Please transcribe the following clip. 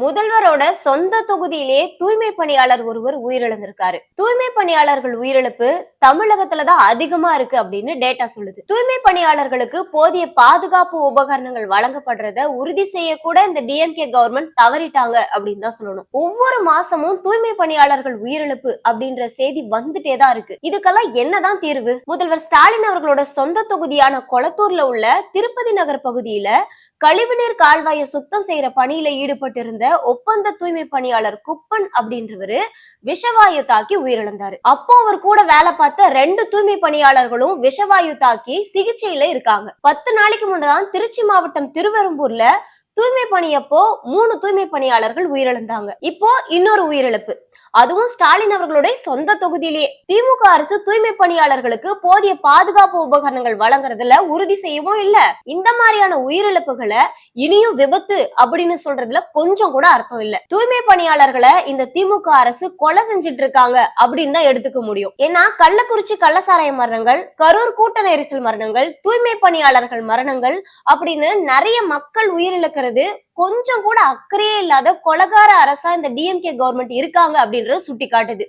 முதல்வரோட சொந்த தொகுதியிலேயே தூய்மை பணியாளர் ஒருவர் உயிரிழந்திருக்காரு. தூய்மை பணியாளர்கள் உயிரிழப்பு தமிழகத்துல தான் அதிகமா இருக்கு அப்படின்னு டேட்டா சொல்லுது. தூய்மை பணியாளர்களுக்கு போதிய பாதுகாப்பு உபகரணங்கள் வழங்கப்படுறத உறுதி செய்ய கூட இந்த டிஎம்கே கவர்மெண்ட் தவறிட்டாங்க அப்படின்னு தான் சொல்லணும். ஒவ்வொரு மாசமும் தூய்மை பணியாளர்கள் உயிரிழப்பு அப்படின்ற செய்தி வந்துட்டே தான் இருக்கு. இதுக்கெல்லாம் என்னதான் தீர்வு? முதல்வர் ஸ்டாலின் அவர்களோட சொந்த தொகுதியான கொளத்தூர்ல உள்ள திருப்பதி நகர் பகுதியில கழிவுநீர் கால்வாயை சுத்தம் செய்யற பணியில ஈடுபட்டிருந்த ஒப்பந்த தூய்மை பணியாளர் குப்பன் அப்படின்றவரு விஷவாயு தாக்கி உயிரிழந்தாரு. அப்போ அவர் கூட வேலை பார்த்து ரெண்டு தூய்மை பணியாளர்களும் விஷவாயு தாக்கி சிகிச்சையில இருக்காங்க. பத்து நாளைக்கு முன்னதான் திருச்சி மாவட்டம் திருவெரும்பூர்ல தூய்மை பணியப்போ மூணு தூய்மை பணியாளர்கள் உயிரிழந்தாங்க. இப்போ இன்னொரு உயிரிழப்பு. அதுவும் ஸ்டாலின் அவர்களுடைய சொந்த தொகுதியிலேயே. திமுக அரசு தூய்மை பணியாளர்களுக்கு போதிய பாதுகாப்பு உபகரணங்கள் வழங்குறதுல உறுதி செய்யவும் இல்ல. இந்த மாதிரியான உயிரிழப்புகளை இனியும் விபத்து அப்படின்னு சொல்றதுல கொஞ்சம் கூட அர்த்தம் இல்ல. தூய்மை பணியாளர்களை இந்த திமுக அரசு கொலை செஞ்சுட்டு இருக்காங்க அப்படின்னு தான் எடுத்துக்க முடியும். ஏன்னா கள்ளக்குறிச்சி கள்ளசாராய மரணங்கள் கரூர் கூட்ட நெரிசல் மரணங்கள் தூய்மை பணியாளர்கள் மரணங்கள் அப்படின்னு நிறைய மக்கள் உயிரிழக்கிறது கொஞ்சம் கூட அக்கறையே இல்லாத கொலகார அரசா இந்த டிஎம்கே கவர்மெண்ட் இருக்காங்க அப்படின்றது சுட்டி காட்டுது